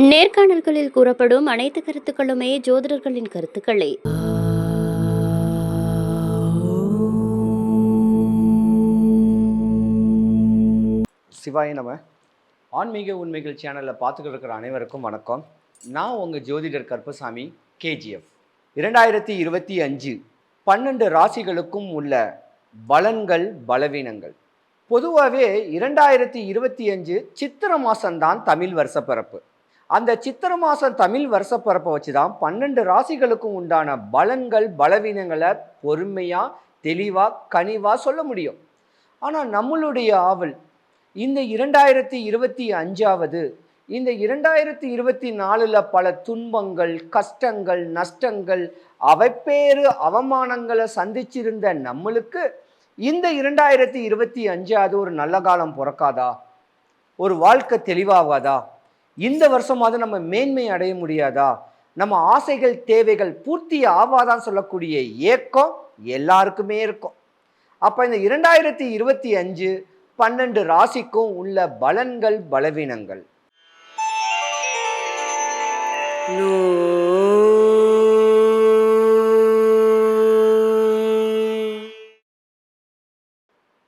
நேர்காணல்களில் கூறப்படும் அனைத்து கருத்துக்களுமே ஜோதிடர்களின் கருத்துக்களே. சிவாய நம. ஆன்மீக உண்மைகள் சேனலில் பார்த்துக்கிட்டு இருக்கிற அனைவருக்கும் வணக்கம். நான் உங்கள் ஜோதிடர் கருப்பசாமி கேஜிஎஃப் இரண்டாயிரத்தி இருபத்தி அஞ்சு பன்னெண்டு ராசிகளுக்கும் உள்ள பலன்கள் பலவீனங்கள். பொதுவாகவே இரண்டாயிரத்தி இருபத்தி அஞ்சு சித்திர மாதம்தான் தமிழ் வருஷப்பிறப்பு அந்த சித்திர மாதம் தமிழ் வருஷப்பிறப்பை வச்சு தான் பன்னெண்டு ராசிகளுக்கும் உண்டான பலன்கள் பலவீனங்களை பொறுமையாக தெளிவாக கனிவாக சொல்ல முடியும். ஆனால் நம்மளுடைய ஆவல் இந்த இரண்டாயிரத்தி இருபத்தி அஞ்சாவது இந்த இரண்டாயிரத்தி இருபத்தி நாலில் பல துன்பங்கள் கஷ்டங்கள் நஷ்டங்கள் அவப்பேறு அவமானங்களை சந்திச்சிருந்த நம்மளுக்கு இந்த இரண்டாயிரத்தி இருபத்தி அஞ்சாவது ஒரு நல்ல காலம் பிறக்காதா? ஒரு வாழ்க்கை தெளிவாகாதா? இந்த வருஷமாவது நம்ம மேன்மை அடைய முடியாதா? நம்ம ஆசைகள் தேவைகள் பூர்த்தி ஆவாதான் சொல்லக்கூடிய ஏக்கம் எல்லாருக்குமே இருக்கும். அப்போ இந்த இரண்டாயிரத்தி இருபத்தி அஞ்சு பன்னெண்டு ராசிக்கும் உள்ள பலன்கள் பலவீனங்கள்.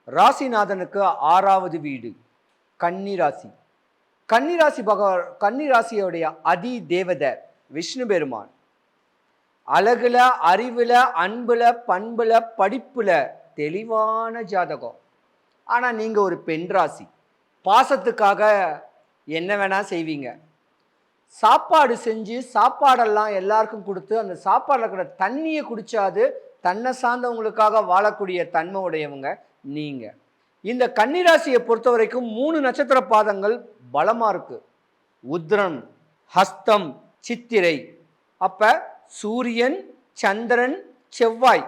ராசிநாதனுக்கு ஆறாவது வீடு கன்னி ராசி கன்னிராசி பக கன்னிராசியோடைய அதி தேவத விஷ்ணு பெருமான். அழகுல அறிவுல அன்புல பண்புல படிப்புல தெளிவான ஜாதகம். ஆனால் நீங்கள் ஒரு பெண் ராசி. பாசத்துக்காக என்ன வேணால் செய்வீங்க. சாப்பாடு செஞ்சு சாப்பாடெல்லாம் எல்லாருக்கும் கொடுத்து அந்த சாப்பாடில் இருக்கிற தண்ணியை குடித்தாது தன்னை சார்ந்தவங்களுக்காக வாழக்கூடிய தன்மை உடையவங்க நீங்கள் இந்த கன்னிராசியை பொறுத்த வரைக்கும் மூணு நட்சத்திர பாதங்கள் பலமாக இருக்குது உத்ரம் ஹஸ்தம் சித்திரை. அப்போ சூரியன் சந்திரன் செவ்வாய்.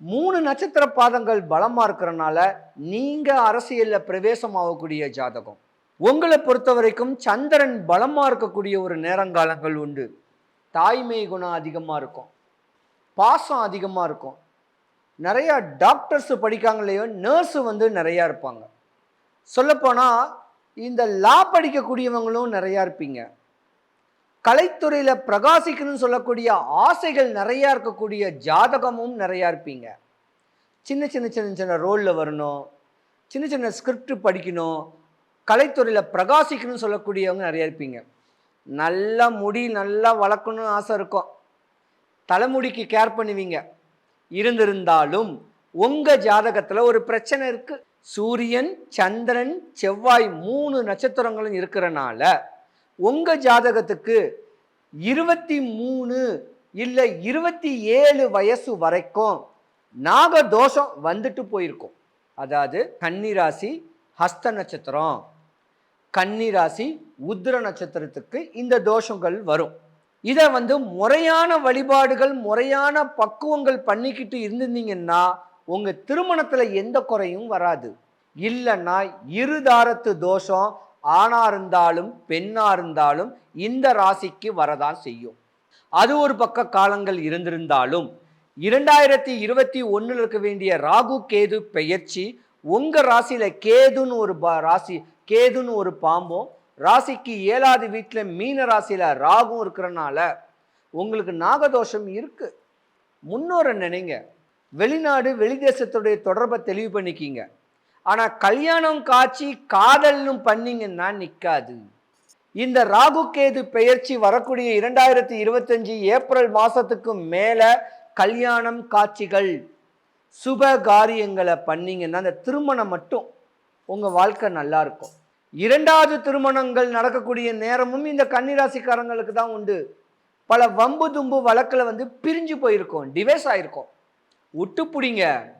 மூணு நட்சத்திர பாதங்கள் பலமாக இருக்கிறனால நீங்கள் அரசியலில் பிரவேசம் ஆகக்கூடிய ஜாதகம். உங்களை பொறுத்த வரைக்கும் சந்திரன் பலமாக இருக்கக்கூடிய ஒரு நேரங்காலங்கள் உண்டு. தாய்மை குணம் அதிகமாக இருக்கும். பாசம் அதிகமாக இருக்கும். நிறையா டாக்டர்ஸ் படிக்காங்க இல்லையோ நர்ஸு வந்து நிறையா இருப்பாங்க. சொல்லப்போனால் இந்த லா படிக்கக்கூடியவங்களும் நிறையா இருப்பீங்க. கலைத்துறையில் பிரகாசிக்கணும்னு சொல்லக்கூடிய ஆசைகள் நிறையா இருக்கக்கூடிய ஜாதகமும் நிறையா இருப்பீங்க. சின்ன சின்ன சின்ன சின்ன ரோலில் வரணும். சின்ன சின்ன ஸ்கிரிப்ட் படிக்கணும். கலைத்துறையில் பிரகாசிக்கணும்னு சொல்லக்கூடியவங்க நிறையா இருப்பீங்க. நல்லா முடி நல்லா வளர்க்கணும்னு ஆசை இருக்கும். தலைமுடிக்கு கேர் பண்ணுவீங்க. இருந்திருந்தாலும் உங்க ஜாதகத்துல ஒரு பிரச்சனை இருக்கு. சூரியன் சந்திரன் செவ்வாய் மூணு நட்சத்திரங்களும் இருக்கிறனால உங்க ஜாதகத்துக்கு இருபத்தி மூணு இல்லை இருபத்தி ஏழு வயசு வரைக்கும் நாக தோஷம் வந்துட்டு போயிருக்கும். அதாவது கன்னிராசி ஹஸ்த நட்சத்திரம். கன்னிராசி உத்திர நட்சத்திரத்துக்கு இந்த தோஷங்கள் வரும். இதை வந்து முறையான வழிபாடுகள் முறையான பக்குவங்கள் பண்ணிக்கிட்டு இருந்திருந்தீங்கன்னா உங்கள் திருமணத்தில் எந்த குறையும் வராது. இல்லைன்னா இருதாரத்து தோஷம் ஆணா இருந்தாலும் பெண்ணா இருந்தாலும் இந்த ராசிக்கு வரதான் செய்யும். அது ஒரு பக்க காலங்கள் இருந்திருந்தாலும் இரண்டாயிரத்தி இருபத்தி ஒன்றில் இருக்க வேண்டிய ராகு கேது பெயர்ச்சி உங்கள் ராசியில் கேதுன்னு ஒரு ப- ராசி கேதுன்னு ஒரு பாம்பும் ராசிக்கு ஏழாவது வீட்டில் மீன ராசியில் ராகும் இருக்கிறனால உங்களுக்கு நாகதோஷம் இருக்குது முன்னோரை நினைங்க. வெளிநாடு வெளிதேசத்துடைய தொடர்பை தெளிவு பண்ணிக்கிங்க. ஆனால் கல்யாணம் காட்சி காதல்னும் பண்ணீங்கன்னா நிற்காது இந்த ராகு கேது பெயர்ச்சி வரக்கூடிய இரண்டாயிரத்தி இருபத்தஞ்சு ஏப்ரல் மாதத்துக்கு மேலே கல்யாணம் காட்சிகள் சுப காரியங்களை பண்ணீங்கன்னா அந்த திருமணம் மட்டும் உங்கள் வாழ்க்கை நல்லாயிருக்கும் இரண்டாவது திருமணங்கள் நடக்கக்கூடிய நேரமும் இந்த கன்னிராசிக்காரங்களுக்கு தான் உண்டு. பல வம்பு தும்பு வழக்கில் வந்து பிரிஞ்சு போயிருக்கும் டிவைஸ் ஆயிருக்கோம். விட்டு பிடிங்க.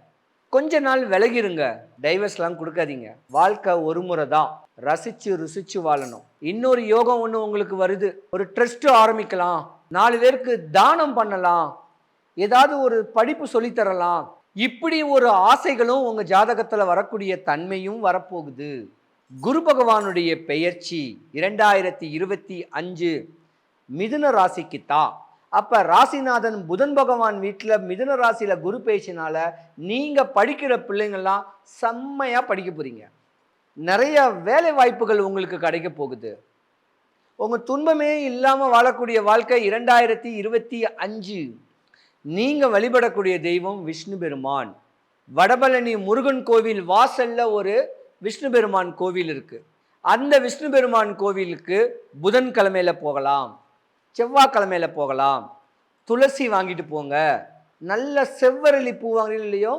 கொஞ்ச நாள் விலகிருங்க. டைவர்ஸ்லாம் கொடுக்காதீங்க. வாழ்க்கை ஒரு முறை தான். ரசிச்சு ருசிச்சு வாழணும். இன்னொரு யோகம் ஒன்று உங்களுக்கு வருது. ஒரு ட்ரஸ்ட்டு ஆரம்பிக்கலாம். நாலு பேருக்கு தானம் பண்ணலாம். ஏதாவது ஒரு படிப்பு சொல்லித் தரலாம் இப்படி ஒரு ஆசைகளும் உங்கள் ஜாதகத்தில் வரக்கூடிய தன்மையும் வரப்போகுது. குரு பகவானுடைய பெயர்ச்சி இரண்டாயிரத்தி இருபத்தி அஞ்சு மிதுன ராசிக்கு தான் அப்போ ராசிநாதன் புதன் பகவான் வீட்டில் மிதுன ராசியில குரு பேச்சினால நீங்கள் படிக்கிற பிள்ளைங்கள்லாம் செம்மையாக படிக்க போகிறீங்க நிறைய வேலை வாய்ப்புகள் உங்களுக்கு கிடைக்க போகுது. உங்கள் துன்பமே இல்லாமல் வாழக்கூடிய வாழ்க்கை இரண்டாயிரத்தி இருபத்தி அஞ்சு. நீங்கள் வழிபடக்கூடிய தெய்வம் விஷ்ணு பெருமான். வடபழனி முருகன் கோவில் வாசலில் ஒரு விஷ்ணு பெருமான் கோவில் இருக்குது அந்த விஷ்ணு பெருமான் கோவிலுக்கு புதன்கிழமையில் போகலாம். செவ்வாய்க்கிழமையில் போகலாம். துளசி வாங்கிட்டு போங்க. நல்ல செவ்வரளி பூ வாங்குறீங்க இல்லையோ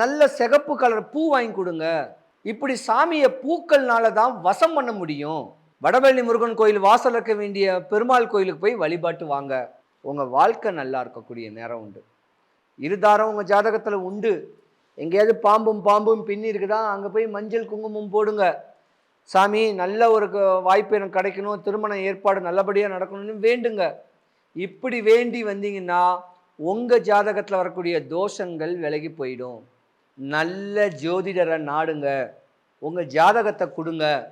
நல்ல சிகப்பு கலர் பூ வாங்கி கொடுங்க. இப்படி சாமியை பூக்கள்னால தான் வசம் பண்ண முடியும். வடபழனி முருகன் கோயில் வாசல் இருக்க வேண்டிய பெருமாள் கோயிலுக்கு போய் வழிபாட்டு வாங்க. உங்கள் வாழ்க்கை நல்லா இருக்கக்கூடிய நேரம் உண்டு. இருதாரம் உங்கள் ஜாதகத்தில் உண்டு. எங்கேயாவது பாம்பும் பாம்பும் பின்னி இருக்குதா? அங்கே போய் மஞ்சள் குங்குமம் போடுங்க. சாமி நல்ல ஒரு க- வாய்ப்பு எனக்கு கிடைக்கணும். திருமண ஏற்பாடு நல்லபடியாக நடக்கணும்னு வேண்டுங்க. இப்படி வேண்டி வந்தீங்கன்னா உங்கள் ஜாதகத்தில் வரக்கூடிய தோஷங்கள் விலகி போயிடும். நல்ல ஜோதிடரை நாடுங்க. உங்கள் ஜாதகத்தை கொடுங்க.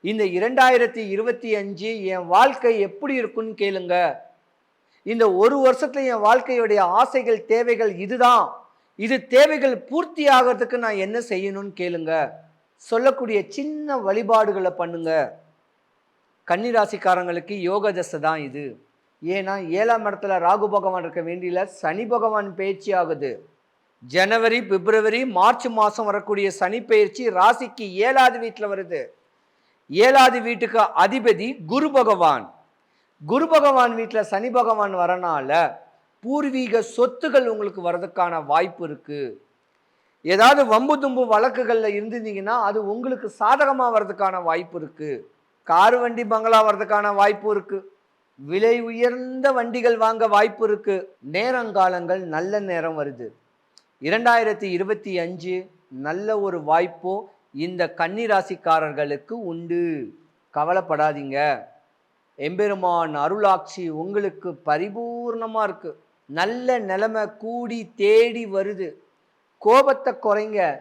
இந்த இரண்டாயிரத்தி இருபத்தி அஞ்சு என் வாழ்க்கை எப்படி இருக்குன்னு கேளுங்க. இந்த ஒரு வருஷத்துல என் வாழ்க்கையுடைய ஆசைகள் தேவைகள் இதுதான். இது தேவைகள் பூர்த்தி ஆகிறதுக்கு நான் என்ன செய்யணும்னு கேளுங்க. சொல்லக்கூடிய சின்ன வழிபாடுகளை பண்ணுங்க. கன்னிராசிக்காரங்களுக்கு யோக தசை தான் இது. ஏன்னா ஏழாம் இடத்துல ராகு பகவான் இருக்க வேண்டியில சனி பகவான் பயிற்சி ஆகுது. ஜனவரி பிப்ரவரி மார்ச் மாதம் வரக்கூடிய சனி பயிற்சி ராசிக்கு ஏழாவது வீட்டில் வருது. ஏழாவது வீட்டுக்கு அதிபதி குரு பகவான். குரு பகவான் வீட்டில் சனி பகவான் வரனால பூர்வீக சொத்துகள் உங்களுக்கு வர்றதுக்கான வாய்ப்பு இருக்குது ஏதாவது வம்பு தும்பு வழக்குகளில் இருந்திருந்தீங்கன்னா அது உங்களுக்கு சாதகமாக வர்றதுக்கான வாய்ப்பு இருக்குது கார் வண்டி பங்களா வர்றதுக்கான வாய்ப்பு இருக்குது விலை உயர்ந்த வண்டிகள் வாங்க வாய்ப்பு இருக்குது நேரங்காலங்கள் நல்ல நேரம் வருது. இரண்டாயிரத்தி இருபத்தி அஞ்சு நல்ல ஒரு வாய்ப்போ இந்த கன்னிராசிக்காரர்களுக்கு உண்டு. கவலைப்படாதீங்க. எம்பெருமான் அருளாட்சி உங்களுக்கு பரிபூர்ணமாக இருக்குது நல்ல நிலைமை கூடி தேடி வருது. கோபத்தை குறைங்க.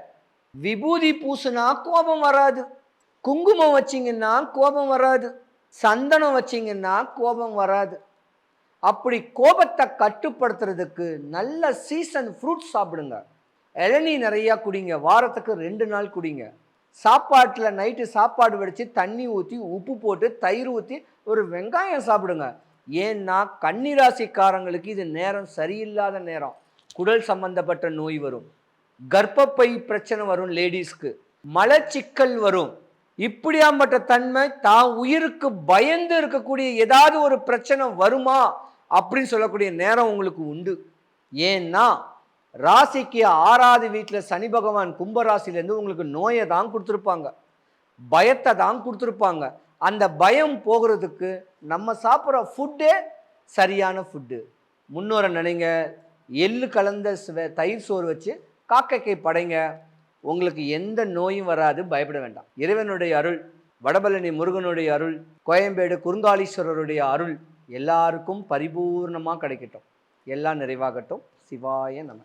விபூதி பூசுனா கோபம் வராது. குங்குமம் வச்சிங்கன்னா கோபம் வராது. சந்தனம் வச்சிங்கன்னா கோபம் வராது. அப்படி கோபத்தை கட்டுப்படுத்துறதுக்கு நல்ல சீசன் ஃப்ரூட்ஸ் சாப்பிடுங்க. இளநீ நிறையா குடிங்க. வாரத்துக்கு ரெண்டு நாள் குடிங்க. சாப்பாட்டில் நைட்டு சாப்பாடு வடித்து தண்ணி ஊற்றி உப்பு போட்டு தயிர் ஊற்றி ஒரு வெங்காயம் சாப்பிடுங்க. ஏன்னா கன்னிராசிக்காரங்களுக்கு இது நேரம் சரியில்லாத நேரம். குடல் சம்பந்தப்பட்ட நோய் வரும். கர்ப்பப்பை பிரச்சனை வரும் லேடிஸ்க்கு. மலச்சிக்கல் வரும். இப்படியாம்பட்ட தன்மை தான் உயிருக்கு பயந்து இருக்கக்கூடிய ஏதாவது ஒரு பிரச்சனை வருமா அப்படின்னு சொல்லக்கூடிய நேரம் உங்களுக்கு உண்டு. ஏன்னா ராசிக்கு ஆறாவது வீட்டில் சனி பகவான் கும்பராசிலேருந்து உங்களுக்கு நோயை தான் கொடுத்துருப்பாங்க. பயத்தை தான் கொடுத்துருப்பாங்க. அந்த பயம் போகிறதுக்கு நம்ம சாப்பிட்ற ஃபுட்டே சரியான ஃபுட்டு முன்னோரை நினைங்க எள்ளு கலந்த தயிர் சோறு வச்சு காக்கைக்கை படைங்க. உங்களுக்கு எந்த நோயும் வராது பயப்பட வேண்டாம். இறைவனுடைய அருள் வடபழனி முருகனுடைய அருள் கோயம்பேடு குறுங்காலீஸ்வரருடைய அருள் எல்லாருக்கும் பரிபூர்ணமாக கிடைக்கட்டும். எல்லாம் நிறைவாகட்டும். சிவாய நம.